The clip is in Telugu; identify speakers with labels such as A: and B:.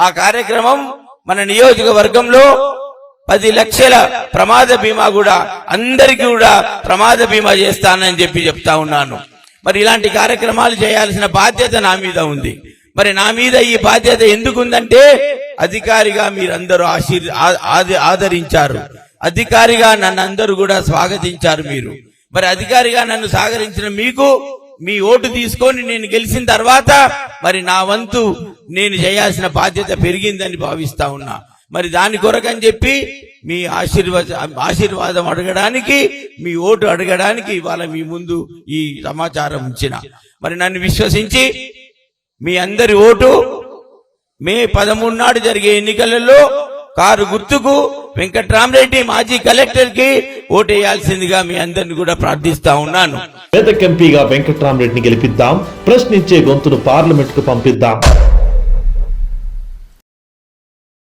A: ఆ కార్యక్రమం మన నియోజకవర్గంలో పది లక్షల ప్రమాద బీమా కూడా అందరికీ కూడా ప్రమాద బీమా చేస్తానని చెప్పి చెప్తా ఉన్నాను. మరి ఇలాంటి కార్యక్రమాలు చేయాల్సిన బాధ్యత నా మీద ఉంది. మరి నా మీద ఈ బాధ్యత ఎందుకు ఉందంటే అధికారిగా మీరందరూ ఆశీర్ ఆది- ఆదరించారు. అధికారిగా నన్ను అందరూ కూడా స్వాగతించారు మీరు. మరి అధికారిగా నన్ను సాగరించిన మీకు మీ ఓటు తీసుకొని నేను గెలిచిన తర్వాత మరి నా వంతు నేను చేయాల్సిన బాధ్యత పెరిగిందని భావిస్తా ఉన్నా. మరి దాని కొరకని చెప్పి మీ ఆశీర్వాద ఆశీర్వాదం అడగడానికి మీ ఓటు అడగడానికి ఇవాళ మీ ముందు ఈ సమాచారం ఉంచిన మరి నన్ను విశ్వసించి మీ అందరి ఓటు మే పదమూడు నాడు జరిగే ఎన్నికలలో కారు గుర్తుకు వెంకట్రామరెడ్డి మాజీ కలెక్టర్కి ఓటేయాల్సిందిగా మీ అందరిని కూడా ప్రార్థిస్తా ఉన్నాను.
B: పేద ఎంపీగా వెంకట్రామరెడ్డిని గెలిపిద్దాం ప్రశ్నించే గొంతును పార్లమెంట్కు పంపిద్దాం.